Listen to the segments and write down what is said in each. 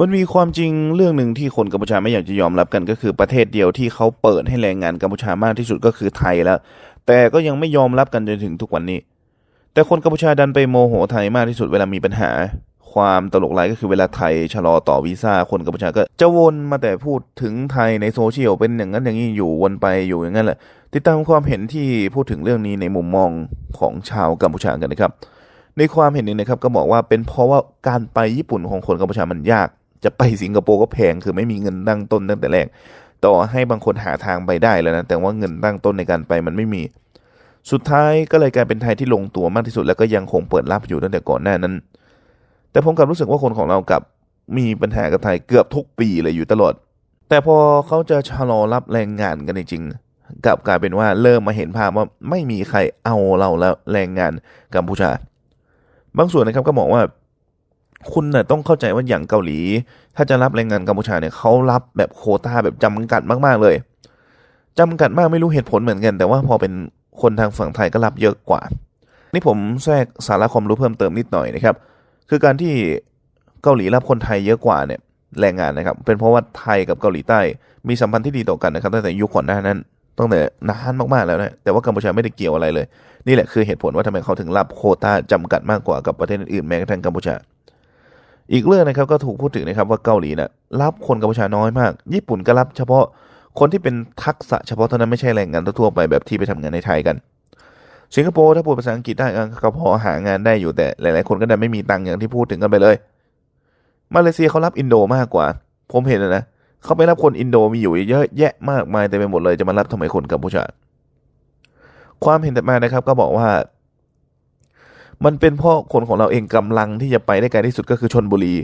มันมีความจริงเรื่องหนึ่งที่คนกัมพูชาไม่อยากจะยอมรับกันก็คือประเทศเดียวที่เขาเปิดให้แรงงานกัมพูชามากที่สุดก็คือไทยแล้ว แต่ก็ยังไม่ยอมรับกันจนถึงทุกวันนี้ แต่คนกัมพูชาดันไปโมโหไทยมากที่สุดเวลามีปัญหา ความตลกร้ายก็คือเวลาไทยชะลอต่อวีซ่าคนกัมพูชาก็จะวนมาแต่พูดถึงไทยในโซเชียลเป็นอย่างนั้นอย่างนี้อยู่วนไปอยู่อย่างนั้นแหละ ติดตามความเห็นที่พูดถึงเรื่องนี้ในมุมมองของชาวกัมพูชากันนะครับ ในความเห็นหนึ่งนะครับก็บอกว่าเป็นเพราะว่าการไปญี่ปุ่นของคนกัมพูชามันยาก จะไปสิงคโปร์ก็แพงคือไม่มีเงินตั้งต้นตั้งแต่แรก ต่อให้บางคนหาทางไปได้แล้วนะ แต่ว่าเงินตั้งต้นในการไปมันไม่มี สุดท้ายก็เลยกลายเป็นไทยที่ลงตัวมากที่สุด แล้วก็ยังคงเปิดรับอยู่ตั้งแต่ก่อนหน้านั้น แต่ผมกลับรู้สึกว่าคนของเรากับมีปัญหากับไทยเกือบทุกปีเลยอยู่ตลอด แต่พอเขาจะชะลอรับแรงงานกันจริงกลับกลายเป็นว่าเริ่มมาเห็นภาพว่าไม่มีใครเอาเราแล้วแรงงานกัมพูชา บางส่วนนะครับก็บอกว่า คุณน่ะต้องเข้าใจว่าอย่างเกาหลี ถ้าจะรับแรงงานกัมพูชาเนี่ยเขารับแบบโคต้าแบบจำกัดมากๆเลยจำกัดมากไม่รู้เหตุผลเหมือนกัน แต่ว่าพอเป็นคนทางฝั่งไทยก็รับเยอะกว่า นี่ผมแทรกสาระความรู้เพิ่มเติมนิดหน่อยนะครับ คือการที่เกาหลีรับคนไทยเยอะกว่าเนี่ยแรงงานนะครับ เป็นเพราะว่าไทยกับเกาหลีใต้ มีสัมพันธ์ที่ดีต่อกันนะครับตั้งแต่ยุคก่อนหน้านั้นตั้งแต่นานมากๆแล้วนะแต่ว่ากัมพูชาไม่ได้เกี่ยวอะไรเลย นี่แหละคือเหตุผลว่าทำไมเขาถึงรับโคต้าจำกัดมากกว่ากับประเทศอื่นแม้กระทั่งกัมพูชา อีกเรื่องนะครับก็ถูกพูดถึงนะครับว่าเกาหลีนะ่ะรับคนกัมพูชาน้อยมาก ญี่ปุ่นก็รับเฉพาะคนที่เป็นทักษะเฉพาะเท่านั้นไม่ใช่แรงงานทั่วไปแบบที่ไปทำงานในไทยกัน สิงคโปร์ถ้าพูดภาษาอังกฤษได้ก็พอหางานได้อยู่แต่หลาย ๆ คนก็ดันไม่มีตังค์อย่างที่พูดถึงกันไปเลย มาเลเซียเขารับอินโดมากกว่า ผมเห็นนะเขาไปรับคนอินโดมีอยู่เยอะแยะมากมายแต่ไปหมดเลยจะมารับทำไมคนกัมพูชา ความเห็นแต่มานะครับก็บอกว่า มันเป็นเพราะคนของเราเองกำลังที่จะไปได้ไกลที่สุดก็คือชนบุรี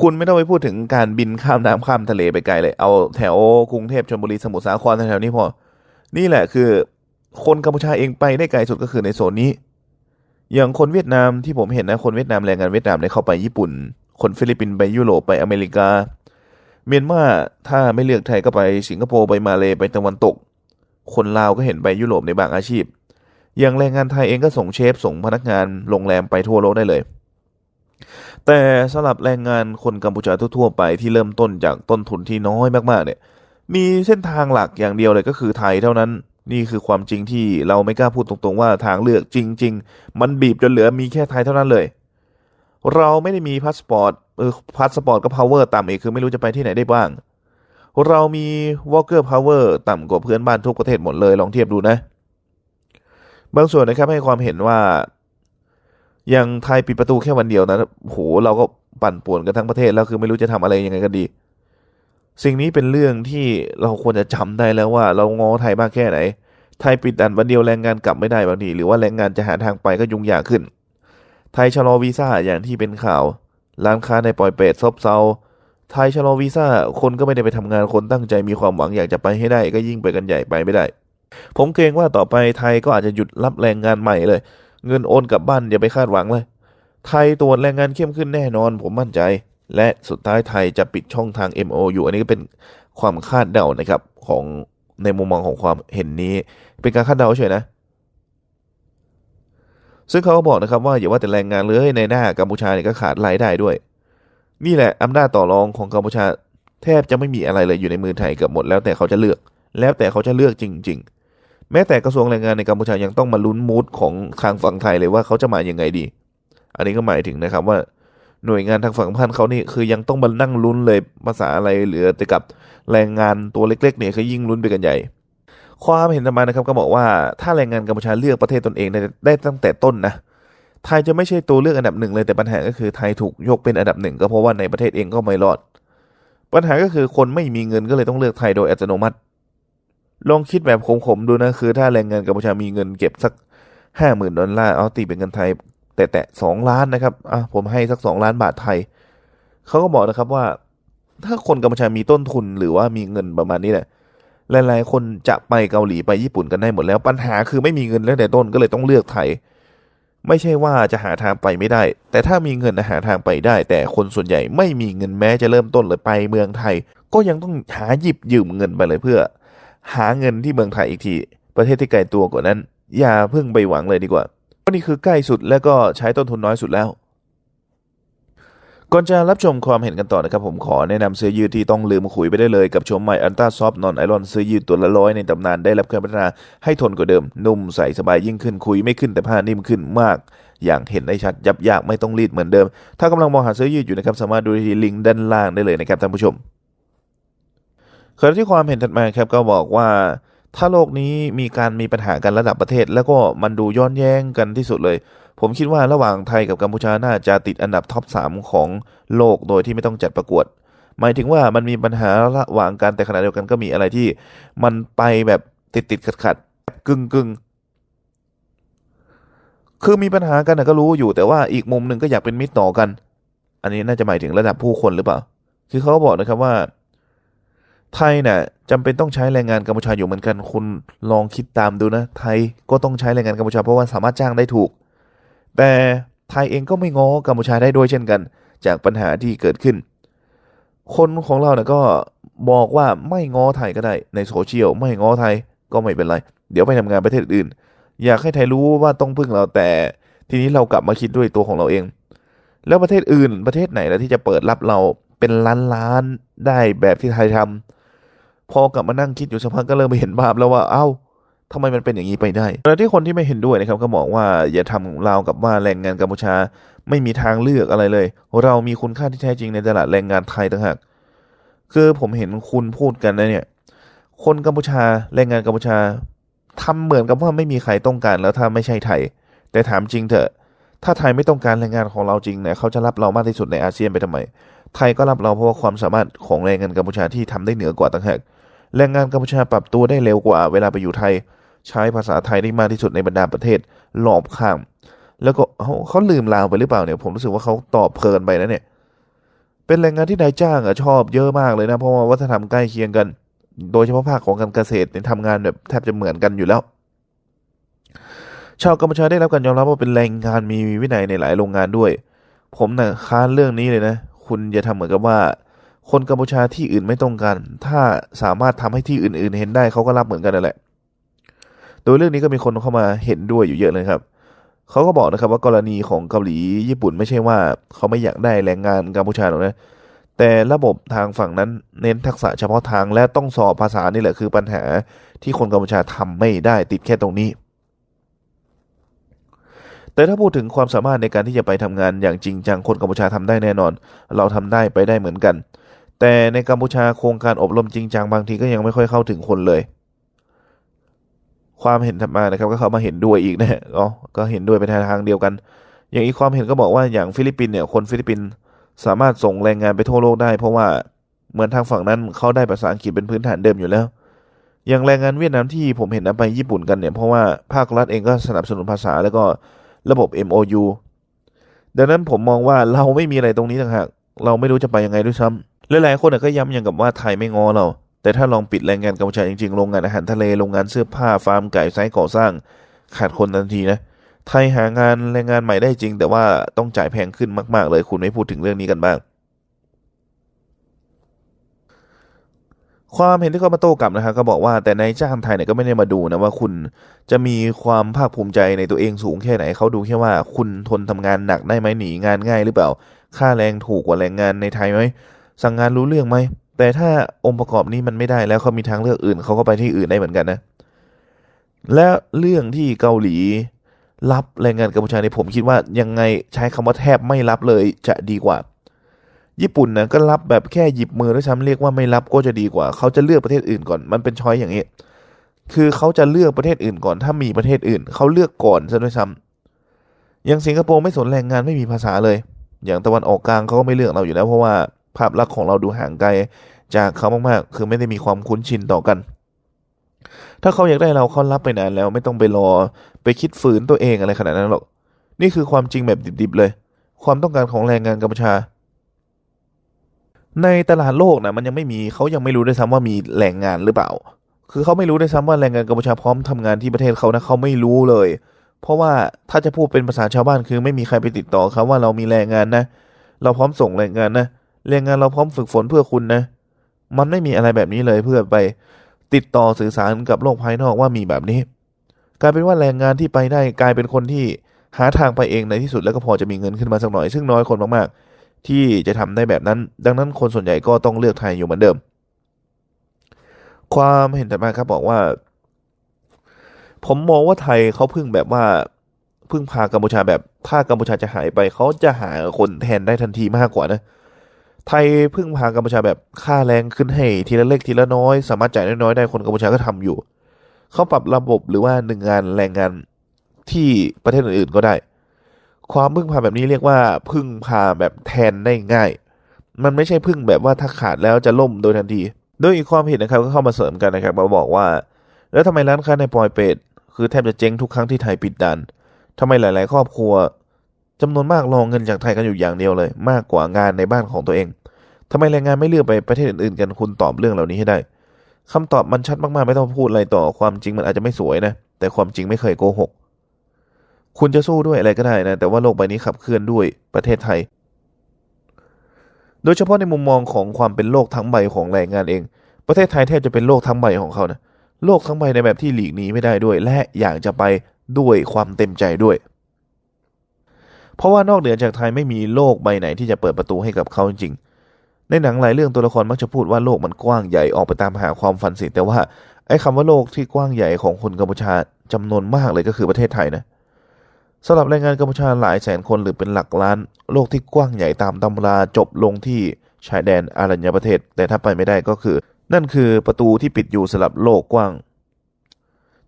คุณไม่ต้องไปพูดถึงการบินข้ามน้ำข้ามทะเลไปไกลเลย เอาแถวกรุงเทพชลบุรีสมุทรสาครแถวนี้พอ นี่แหละคือคนกัมพูชาเองไปได้ไกลสุดก็คือในโซนนี้ อย่างคนเวียดนามที่ผมเห็นนะคนเวียดนามแรงงานเวียดนามเนี่ยเข้าไปญี่ปุ่น คนฟิลิปปินส์ไปยุโรปไปอเมริกา เมียนมาถ้าไม่เลือกไทยก็ไปสิงคโปร์ไปมาเลไปตะวันตก คนลาวก็เห็นไปยุโรปในบางอาชีพ อย่างแรงงานไทยเองก็ส่งเชฟส่งพนักงานโรงแรมไปทั่วโลกได้เลย แต่สำหรับแรงงานคนกัมพูชาทั่วๆไปที่เริ่มต้นจากต้นทุนที่น้อยมากๆเนี่ย มีเส้นทางหลักอย่างเดียวเลยก็คือไทยเท่านั้นนี่คือความจริงที่เราไม่กล้าพูดตรงๆว่าทางเลือกจริง ๆ มันบีบจนเหลือมีแค่ไทยเท่านั้นเลย เราไม่ได้มีพาสปอร์ตเออพาสปอร์ตก็ power ต่ำอีกคือไม่รู้จะไปที่ไหนได้บ้าง เรามี worker power ต่ำกว่าเพื่อนบ้านทุกประเทศหมดเลยลองเทียบดูนะ บางส่วนนะครับให้ความเห็นว่าอย่างไทยปิดประตูแค่วันเดียวนะโหเราก็ปั่นป่วนกันทั้งประเทศแล้วคือไม่รู้จะทำอะไรยังไงกันดี สิ่งนี้เป็นเรื่องที่เราควรจะจำได้แล้วว่า เรางอไทยมากแค่ไหน ไทยปิดดันวันเดียวแรงงานกลับไม่ได้บางทีหรือว่าแรงงานจะหาทางไปก็ยุ่งยากขึ้น ไทยชะลอวีซ่าอย่างที่เป็นข่าว ร้านค้าในปล่อยเปรตซบเซาไทยชะลอวีซ่าคนก็ไม่ได้ไปทำงานคนตั้งใจมีความหวังอยากจะไปให้ได้ ก็ยิ่งไปกันใหญ่ไปไม่ได้ ผมเกรงว่าต่อไปไทยก็อาจจะหยุดรับแรงงานใหม่เลย เงินโอนกลับบ้านอย่าไปคาดหวังเลย ไทยตรวจแรงงานเข้มขึ้นแน่นอน ผมมั่นใจ และสุดท้ายไทยจะปิดช่องทาง MOU อันนี้ก็เป็นความคาดเดานะครับของในมุมมองของความเห็นนี้ เป็นการคาดเดาเฉยนะซึ่งเขาก็บอกนะครับว่าอย่าว่าแต่แรงงานเลยในหน้ากัมพูชาเนี่ยก็ขาดรายได้ด้วย นี่แหละอำนาจต่อรองของกัมพูชาแทบจะไม่มีอะไรเลยอยู่ในมือไทยเกือบหมดแล้วแต่เขาจะเลือก แล้วแต่เขาจะเลือกจริง ๆ แม้แต่กระทรวงแรงงานในกัมพูชายังต้องมาลุ้นมูดของทางฝั่งไทยเลยว่าเขาจะมายังไงดี อันนี้ก็หมายถึงนะครับว่าหน่วยงานทางฝั่งพันเขานี่คือยังต้องมานั่งลุ้นเลยภาษาอะไรเหลือแต่กับแรงงานตัวเล็กๆเนี่ยคือยิ่งลุ้นไปกันใหญ่ ความเห็นต่อมานะครับก็บอกว่าถ้าแรงงานกัมพูชาเลือกประเทศตนเองได้ได้ตั้งแต่ต้นนะไทยจะไม่ใช่ตัวเลือกอันดับหนึ่งเลยแต่ปัญหาก็คือไทยถูกยกเป็นอันดับหนึ่งก็เพราะว่าในประเทศเองก็ไม่รอด ปัญหาก็คือคนไม่มีเงินก็เลยต้องเลือกไทยโดยอัตโนมัติ ลองคิดแบบขมๆดูนะคือ ถ้าแรงงานกัมพูชามีเงินเก็บสักห้าหมื่นดอลลาร์เอาตีเป็นเงินไทย แต่แต่สองล้านนะครับอะผมให้สักสองล้านบาทไทยเขาก็บอกนะครับว่า ถ้าคนกัมพูชามีต้นทุนหรือว่ามีเงินประมาณนี้แหละหลายๆ คนจะไปเกาหลีไปญี่ปุ่นกันได้หมดแล้วปัญหาคือไม่มีเงินตั้งแต่ต้นก็เลยต้องเลือกไทย ไม่ใช่ว่าจะหาทางไปไม่ได้ แต่ถ้ามีเงินหาทางไปได้ แต่คนส่วนใหญ่ไม่มีเงินแม้จะเริ่มต้นเลยไปเมืองไทย ก็ยังต้องหาหยิบยืมเงินไปเลยเพื่อ หาเงินที่เมืองไทยอีกที ประเทศที่ไกลตัวกว่านั้น อย่าเพิ่งไปหวังเลยดีกว่าเพราะนี่คือใกล้สุดแล้วก็ใช้ต้นทุนน้อยสุดแล้วก่อนจะรับชมความเห็นกันต่อนะครับ ผมขอแนะนำเสื้อยืดที่ต้องลืมขุยไปได้เลยกับชมใหม่อันต้าซอฟนอนไอรอนเสื้อยืดตัวละร้อยในตำนานได้รับการพัฒนาให้ทนกว่าเดิม นุ่มใส่สบายยิ่งขึ้นคุยไม่ขึ้นแต่ผ้านิ่มขึ้นมาก อย่างเห็นได้ชัดยับยากไม่ต้องรีดเหมือนเดิม ถ้ากำลังมองหาเสื้อยืดอยู่นะครับสามารถดูที่ลิงก์ด้านล่างได้เลยนะครับท่านผู้ชม ขณะที่ความเห็นถัดมาครับก็บอกว่า ถ้าโลกนี้มีการมีปัญหากันระดับประเทศ แล้วก็มันดูย้อนแย้งกันที่สุดเลย ผมคิดว่าระหว่างไทยกับกัมพูชาน่าจะติดอันดับท็อป3ของโลกโดยที่ไม่ต้องจัดประกวด หมายถึงว่ามันมีปัญหาระหว่างกันแต่ขณะเดียวกันก็มีอะไรที่ มันไปแบบติดติดขัดขัดๆกึ่งกึ่งๆคือมีปัญหากันนะก็รู้อยู่แต่ว่าอีกมุมหนึ่งก็อยากเป็นมิตรต่อกัน อันนี้น่าจะหมายถึงระดับผู้คนหรือเปล่า คือเขาก็บอกนะครับว่า ไทยเนี่ยจำเป็นต้องใช้แรงงานกัมพูชาอยู่เหมือนกัน คุณลองคิดตามดูนะ ไทยก็ต้องใช้แรงงานกัมพูชาเพราะว่าสามารถจ้างได้ถูก แต่ไทยเองก็ไม่ง้อกัมพูชาได้ด้วยเช่นกัน จากปัญหาที่เกิดขึ้น คนของเราเนี่ยก็บอกว่าไม่ง้อไทยก็ได้ในโซเชียลไม่ง้อไทยก็ไม่เป็นไร เดี๋ยวไปทำงานประเทศอื่น อยากให้ไทยรู้ว่าต้องพึ่งเราแต่ทีนี้เรากลับมาคิดด้วยตัวของเราเอง แล้วประเทศอื่นประเทศไหนแล้วที่จะเปิดรับเราเป็นล้านล้านๆได้แบบที่ไทยทำ พอกลับมานั่งคิดอยู่สักพักก็เริ่มไปเห็นภาพแล้วว่าเอ้าทำไมมันเป็นอย่างนี้ไปได้แต่ที่คนที่ไม่เห็นด้วยนะครับก็บอกว่าอย่าทำเรากับว่าแรงงานกัมพูชาไม่มีทางเลือกอะไรเลย เรามีคุณค่าที่แท้จริงในตลาดแรงงานไทยต่างหากคือผมเห็นคุณพูดกันนะเนี่ย คนกัมพูชาแรงงานกัมพูชาทำเหมือนกับว่าไม่มีใครต้องการแล้วถ้าไม่ใช่ไทย แต่ถามจริงเถอะ ถ้าไทยไม่ต้องการแรงงานของเราจริงเนี่ยเขาจะรับเรามากที่สุดในอาเซียนไปทำไม ไทยก็รับเราเพราะว่าความสามารถของแรงงานกัมพูชาที่ทำได้เหนือกว่าต่างหาก แรงงานกัมพูชาปรับตัวได้เร็วกว่าเวลาไปอยู่ไทย ใช้ภาษาไทยได้มากที่สุดในบรรดาประเทศรอบข้าง แล้วก็เขาเขาลืมลาวไปหรือเปล่าเนี่ย ผมรู้สึกว่าเขาตอบเพลินไปนะเนี่ย เป็นแรงงานที่นายจ้างอะชอบเยอะมากเลยนะ เพราะว่าวัฒนธรรมใกล้เคียงกัน โดยเฉพาะภาคของการเกษตรเนี่ยทำงานแบบแทบจะเหมือนกันอยู่แล้วชาวกัมพูชาได้รับการยอมรับว่าเป็นแรงงานมีวินัยในหลายโรงงานด้วย ผมน่ะค้านเรื่องนี้เลยนะ คุณอย่าทำเหมือนกับว่า คนกัมพูชาที่อื่นไม่ต้องการถ้าสามารถทำให้ที่อื่น ๆ เห็นได้เขาก็รับเหมือนกันนั่นแหละ โดยเรื่องนี้ก็มีคนเข้ามาเห็นด้วยอยู่เยอะเลยครับ เขาก็บอกนะครับว่ากรณีของเกาหลีญี่ปุ่นไม่ใช่ว่า เขาไม่อยากได้แรงงานกัมพูชาหรอกนะ แต่ระบบทางฝั่งนั้นเน้นทักษะเฉพาะทางและต้องสอบภาษานี่แหละคือปัญหาที่คนกัมพูชาทำไม่ได้ติดแค่ตรงนี้ แต่ถ้าพูดถึงความสามารถในการที่จะไปทำงานอย่างจริงจังคนกัมพูชาทำได้แน่นอน เราทำได้ไปได้เหมือนกัน แต่ในกัมพูชาโครงการอบรมจริงจังบางทีก็ยังไม่ค่อยเข้าถึงคนเลย ความเห็นถัดมานะครับก็เข้ามาเห็นด้วยอีกนะอ๋อก็เห็นด้วยไปในทางเดียวกัน อย่างอีกความเห็นก็บอกว่าอย่างฟิลิปปินส์เนี่ยคนฟิลิปปินส์สามารถส่งแรงงานไปทั่วโลกได้ เพราะว่าเหมือนทางฝั่งนั้นเขาได้ภาษาอังกฤษเป็นพื้นฐานเดิมอยู่แล้ว อย่างแรงงานเวียดนามที่ผมเห็นนไปญี่ปุ่นกันเนี่ยเพราะว่าภาครัฐเองก็สนับสนุนภาษาแล้วก็ระบบ MOU ดังนั้นผมมองว่าเราไม่มีอะไรตรงนี้ต่างหากเราไม่รู้จะไปยังไงด้วยซ้ำ หลายๆคนน่ะก็ย้ำอย่างกับว่าไทยไม่งอเรา แต่ถ้าลองปิดแรงงานกัมพูชาจริงๆโรงงานอาหารทะเลโรงงานเสื้อผ้าฟาร์มไก่ไซต์ก่อสร้าง ขาดคนทันทีนะไทยหางานแรงงานใหม่ได้จริง แต่ว่าต้องจ่ายแพงขึ้นมาก ๆ เลยคุณไม่พูดถึงเรื่องนี้กันบ้าง ความเห็นที่เขามาโต้กลับนะครับก็บอกว่าแต่นายจ้างไทยเนี่ยก็ไม่ได้มาดูนะว่าคุณจะมีความภาคภูมิใจในตัวเองสูงแค่ไหนเขาดูแค่ว่าคุณทนทำงานหนักได้ไหมหนีงานง่ายหรือเปล่า ค่าแรงถูกกว่าแรงงานในไทยไหม สั่งงานรู้เรื่องไหม แต่ถ้าองค์ประกอบนี้มันไม่ได้แล้วเขามีทางเลือกอื่นเขาก็ไปที่อื่นได้เหมือนกันนะ และเรื่องที่เกาหลีรับแรงงานกัมพูชาในผมคิดว่ายังไงใช้คำว่าแทบไม่รับเลยจะดีกว่า ญี่ปุ่นนะก็รับแบบแค่หยิบมือด้วยซ้ำเรียกว่าไม่รับก็จะดีกว่า เขาจะเลือกประเทศอื่นก่อนมันเป็นช้อยอย่างนี้ คือเขาจะเลือกประเทศอื่นก่อน ถ้ามีประเทศอื่น เขาเลือกก่อนซะด้วยซ้ำอย่างสิงคโปร์ไม่สนแรงงานไม่มีภาษาเลย อย่างตะวันออกกลางเขาก็ไม่เลือกเราอยู่แล้วเพราะว่า ภาพลักษณ์ของเราดูห่างไกลจากเขามากๆ คือไม่ได้มีความคุ้นชินต่อกัน ถ้าเขาอยากได้เราเขารับไปนานแล้ว ไม่ต้องไปรอไปคิดฝืนตัวเองอะไรขนาดนั้นหรอก นี่คือความจริงแบบดิบๆเลย ความต้องการของแรงงานกัมพูชา ในตลาดโลกนะมันยังไม่มีเขายังไม่รู้ด้วยซ้ำว่ามีแรงงานหรือเปล่า คือเขาไม่รู้ด้วยซ้ำว่าแรงงานกัมพูชาพร้อมทำงานที่ประเทศเขานะเขาไม่รู้เลย เพราะว่าถ้าจะพูดเป็นภาษาชาวบ้านคือไม่มีใครไปติดต่อเขาว่าเรามีแรงงานนะ เราพร้อมส่งแรงงานนะ แรงงานเราพร้อมฝึกฝนเพื่อคุณนะ มันไม่มีอะไรแบบนี้เลยเพื่อไปติดต่อสื่อสารกับโลกภายนอกว่ามีแบบนี้ กลายเป็นว่าแรงงานที่ไปได้กลายเป็นคนที่หาทางไปเองในที่สุดแล้วก็พอจะมีเงินขึ้นมาสักหน่อย ซึ่งน้อยคนมากๆ ที่จะทำได้แบบนั้น ดังนั้นคนส่วนใหญ่ก็ต้องเลือกไทยอยู่เหมือนเดิม ความเห็นต่อมาครับบอกว่า ผมมองว่าไทยเขาพึ่งแบบว่าพึ่งพากัมพูชาแบบถ้ากัมพูชาจะหายไปเขาจะหาคนแทนได้ทันทีมากกว่านะ ไทยพึ่งพากัมพูชาแบบค่าแรงขึ้นให้ทีละเล็กทีละน้อย สามารถจ่ายน้อยๆได้คนกัมพูชาก็ทำอยู่ เขาปรับระบบหรือว่าหนึ่งงานแรงงานที่ประเทศอื่นๆก็ได้ ความพึ่งพาแบบนี้เรียกว่าพึ่งพาแบบแทนได้ง่าย มันไม่ใช่พึ่งแบบว่าถ้าขาดแล้วจะล่มโดยทันทีโดยอีกความเห็นนะครับก็เข้ามาเสริมกันนะครับมาบอกว่า แล้วทำไมร้านค้าในปอยเปตคือแทบจะเจ๊งทุกครั้งที่ไทยปิดด่านทำไมหลาย ๆ ครอบครัว จำนวนมากรองเงินจากไทยกันอยู่อย่างเดียวเลย มากกว่างานในบ้านของตัวเองทำไมแรงงานไม่เลือกไปประเทศอื่นๆกันคุณตอบเรื่องเหล่านี้ให้ได้คำตอบมันชัดมากๆไม่ต้องพูดอะไรต่อความจริงมันอาจจะไม่สวยนะ แต่ความจริงไม่เคยโกหก คุณจะสู้ด้วยอะไรก็ได้นะ แต่ว่าโลกใบนี้ขับเคลื่อนด้วยประเทศไทย โดยเฉพาะในมุมมองของความเป็นโลกทั้งใบของแรงงานเอง ประเทศไทยแทบจะเป็นโลกทั้งใบของเขานะโลกทั้งใบในแบบที่หลีกหนีไม่ได้ด้วย และอยากจะไปด้วยความเต็มใจด้วย เพราะว่านอกเหนือจากไทยไม่มีโลกใบไหนที่จะเปิดประตูให้กับเขาจริงๆในหนังหลายเรื่องตัวละครมักจะพูดว่าโลกมันกว้างใหญ่ออกไปตามหาความฝันสิแต่ว่าไอ้คำว่าโลกที่กว้างใหญ่ของคนกัมพูชาจำนวนมากเลยก็คือประเทศไทยนะสำหรับแรงงานกัมพูชาหลายแสนคนหรือเป็นหลักล้าน โลกที่กว้างใหญ่ตามตำราจบลงที่ชายแดนอารัญญประเทศ แต่ถ้าไปไม่ได้ก็คือ นั่นคือประตูที่ปิดอยู่สำหรับโลกกว้าง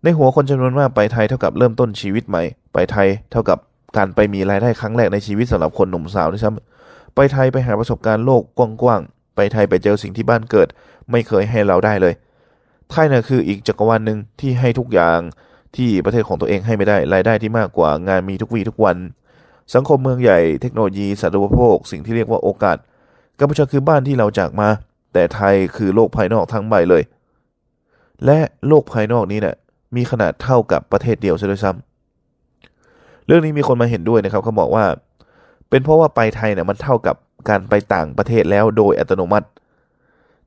ในหัวคนจำนวนมากไปไทยเท่ากับเริ่มต้นชีวิตใหม่ ไปไทยเท่ากับ การไปมีรายได้ครั้งแรกในชีวิตสำหรับคนหนุ่มสาวด้วยซ้ำไปไทยไปหาประสบการณ์โลกกว้างๆไปไทยไปเจอสิ่งที่บ้านเกิด ไม่เคยให้เราได้เลยไทยน่ะคืออีกจักรวาลหนึ่งที่ให้ทุกอย่างที่ประเทศของตัวเองให้ไม่ได้รายได้ที่มากกว่างานมีทุกวีทุกวัน สังคมเมืองใหญ่เทคโนโลยีสาธารณูปโภค สิ่งที่เรียกว่าโอกาสกัมพูชาคือบ้านที่เราจากมา แต่ไทยคือโลกภายนอกทั้งใบเลย และโลกภายนอกนี้เนะ่ยมีขนาดเท่ากับประเทศเดียวซะด้วยซ้ำ เรื่องนี้มีคนมาเห็นด้วยนะครับเขาบอกว่า เป็นเพราะว่าไปไทยเนี่ยมันเท่ากับการไปต่างประเทศแล้วโดยอัตโนมัติ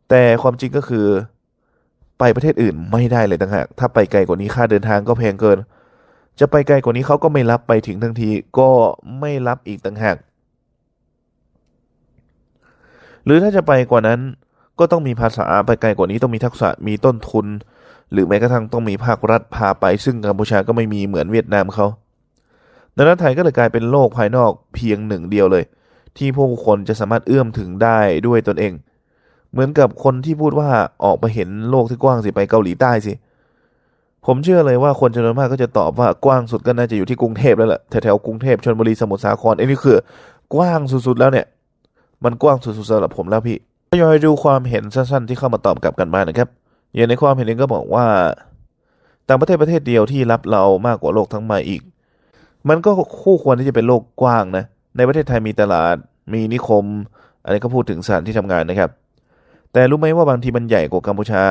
แต่ความจริงก็คือ ไปประเทศอื่นไม่ได้เลยต่างหากถ้าไปไกลกว่านี้ค่าเดินทางก็แพงเกิน จะไปไกลกว่านี้เขาก็ไม่รับไปถึงทั้งทีก็ไม่รับอีกต่างหากหรือถ้าจะไปกว่านั้นก็ต้องมีภาษาไปไกลกว่านี้ต้องมีทักษะมีต้นทุน หรือแม้กระทั่งต้องมีภาครัฐพาไป ซึ่งกัมพูชาก็ไม่มีเหมือนเวียดนามเขา ดังนั้นไทยก็เลยกลายเป็นโลกภายนอกเพียงหนึ่งเดียวเลย ที่พวกคนจะสามารถเอื้อมถึงได้ด้วยตนเอง เหมือนกับคนที่พูดว่าออกไปเห็นโลกที่กว้างสิไปเกาหลีใต้สิ ผมเชื่อเลยว่าคนจำนวนมากก็จะตอบว่ากว้างสุดก็น่าจะอยู่ที่กรุงเทพแล้วแหละแถวๆกรุงเทพชลบุรีสมุทรสาครไอ้นี่คือกว้างสุดๆแล้วเนี่ย มันกว้างสุดๆสำหรับผมแล้วพี่ทยอยดูความเห็นสั้นๆที่เข้ามาตอบกลับกันมานะครับ อย่างในความเห็นนี้ก็บอกว่า ต่างประเทศประเทศเดียวที่รับเรามากกว่าโลกทั้งใบอีก มันก็คู่ควรที่จะเป็นโลกกว้างนะ ในประเทศไทยมีตลาด มีนิคม อันนี้ก็พูดถึงสถานที่ทำงานนะครับ แต่รู้ไหมว่าบางทีมันใหญ่กว่ากัมพูชา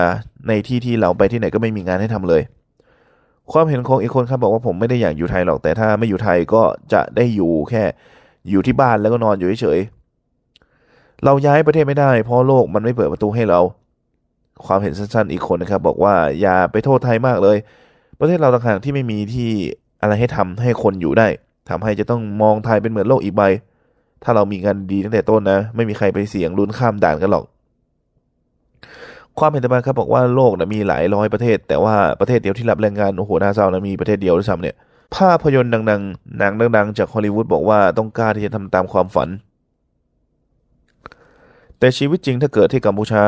ในที่ที่เราไปที่ไหนก็ไม่มีงานให้ทำเลย ความเห็นของอีกคนครับบอกว่าผมไม่ได้อยากอยู่ไทยหรอก แต่ถ้าไม่อยู่ไทยก็จะได้อยู่แค่อยู่ที่บ้านแล้วก็นอนอยู่เฉยๆ เราย้ายประเทศไม่ได้ เพราะโลกมันไม่เปิดประตูให้เรา ความเห็นสั้นๆ อีกคนนะครับ บอกว่าอย่าไปโทษไทยมากเลย ประเทศเราต่างหากที่ไม่มีที่ อะไรให้ทำให้คนอยู่ได้ทำให้จะต้องมองไทยเป็นเหมือนโลกอีกใบ ถ้าเรามีงานดีตั้งแต่ต้นนะ ไม่มีใครไปเสี่ยงลุ้นข้ามด่านกันหรอก ความเห็นต่อมาครับบอกว่าโลกนะมีหลายร้อยประเทศ แต่ว่าประเทศเดียวที่รับแรงงานโอ้โหน่าเศร้านะมีประเทศเดียวด้วยซ้ำเนี่ยภาพยนตร์ดังๆ หนังดังๆ จากฮอลลีวูดบอกว่าต้องกล้าที่จะทำตามความฝัน แต่ชีวิตจริงถ้าเกิดที่กัมพูชา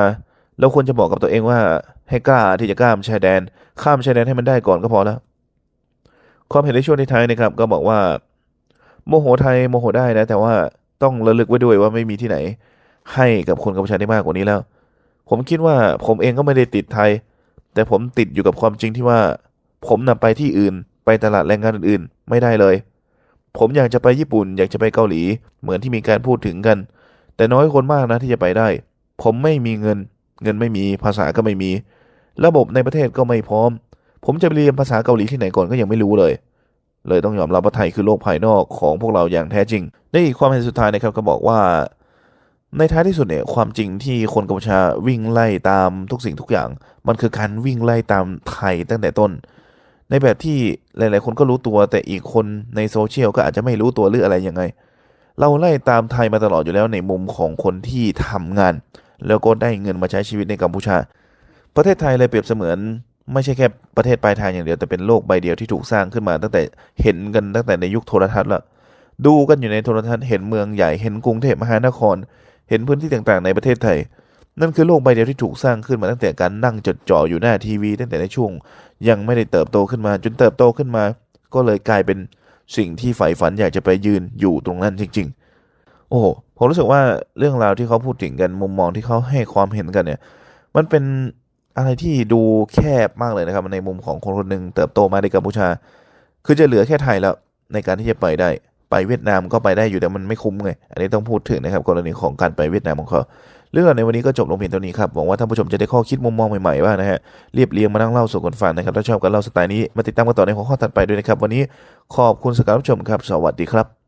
เราควรจะบอกกับตัวเองว่าให้กล้าที่จะข้ามชายแดน ข้ามชายแดนให้มันได้ก่อนก็พอแล้ว ความเห็นในช่วงท้ายนะครับ ก็บอกว่า โมโหไทยโมโหได้นะ แต่ว่าต้องระลึกไว้ด้วยว่าไม่มีที่ไหน ให้กับคนกัมพูชาได้มากกว่านี้แล้ว ผมคิดว่าผมเองก็ไม่ได้ติดไทย แต่ผมติดอยู่กับความจริงที่ว่า ผมนำไปที่อื่น ไปตลาดแรงงานอื่นๆ ไม่ได้เลย ผมอยากจะไปญี่ปุ่น อยากจะไปเกาหลี เหมือนที่มีการพูดถึงกัน แต่น้อยคนมากนะที่จะไปได้ ผมไม่มีเงิน เงินไม่มีภาษาก็ไม่มี ระบบในประเทศก็ไม่พร้อม ผมจะไปเรียนภาษาเกาหลีที่ไหนก่อนก็ยังไม่รู้เลย เลยต้องยอมรับว่าไทยคือโลกภายนอกของพวกเราอย่างแท้จริงในอีกความเห็นสุดท้ายนะครับก็บอกว่า ในท้ายที่สุดเนี่ยความจริงที่คนกัมพูชาวิ่งไล่ตามทุกสิ่งทุกอย่าง มันคือการวิ่งไล่ตามไทยตั้งแต่ต้น ในแบบที่หลาย ๆ คนก็รู้ตัวแต่อีกคนในโซเชียลก็อาจจะไม่รู้ตัวหรืออะไรยังไง เราไล่ตามไทยมาตลอดอยู่แล้วในมุมของคนที่ทำงาน แล้วก็ได้เงินมาใช้ชีวิตในกัมพูชา ประเทศไทยเลยเปรียบเสมือน ไม่ใช่แค่ประเทศปลายทางอย่างเดียวแต่เป็นโลกใบเดียวที่ถูกสร้างขึ้นมาตั้งแต่เห็นกันตั้งแต่ในยุคโทรทัศน์ละดูกันอยู่ในโทรทัศน์เห็นเมืองใหญ่เห็นกรุงเทพมหานคร เห็นพื้นที่ต่างๆ ในประเทศไทย นั่นคือโลกใบเดียวที่ถูกสร้างขึ้นมาตั้งแต่การนั่งจดจ่ออยู่หน้าทีวี ตั้งแต่ในช่วง ยังไม่ได้เติบโตขึ้นมา จนเติบโตขึ้นมา ก็เลยกลายเป็นสิ่งที่ใฝ่ฝันอยากจะไปยืนอยู่ตรงนั้นจริง ๆ โอ้โหผมรู้สึกว่าเรื่องราวที่เขาพูดถึงกันมุมมองที่เขาให้ความเห็นกันเนี่ย มันเป็น อะไรที่ดูแคบมากเลยนะครับ ในมุมของคนคนหนึ่งเติบโตมาในกัมพูชา คือจะเหลือแค่ไทยแล้ว ในการที่จะไปได้ ไปเวียดนามก็ไปได้อยู่แต่มันไม่คุ้มไง อันนี้ต้องพูดถึงนะครับกรณีของการไปเวียดนามของเขา เรื่องราวในวันนี้ก็จบลงเพียงเท่านี้ครับ หวังว่าท่านผู้ชมจะได้ข้อคิดมุมมองใหม่ๆบ้างนะฮะ เรียบเรียงมานั่งเล่าสู่กันฟังนะครับ ถ้าชอบการเล่าสไตล์นี้มาติดตามกันต่อในหัวข้อถัดไปด้วยนะครับ วันนี้ขอบคุณสำหรับรับชมครับ สวัสดีครับ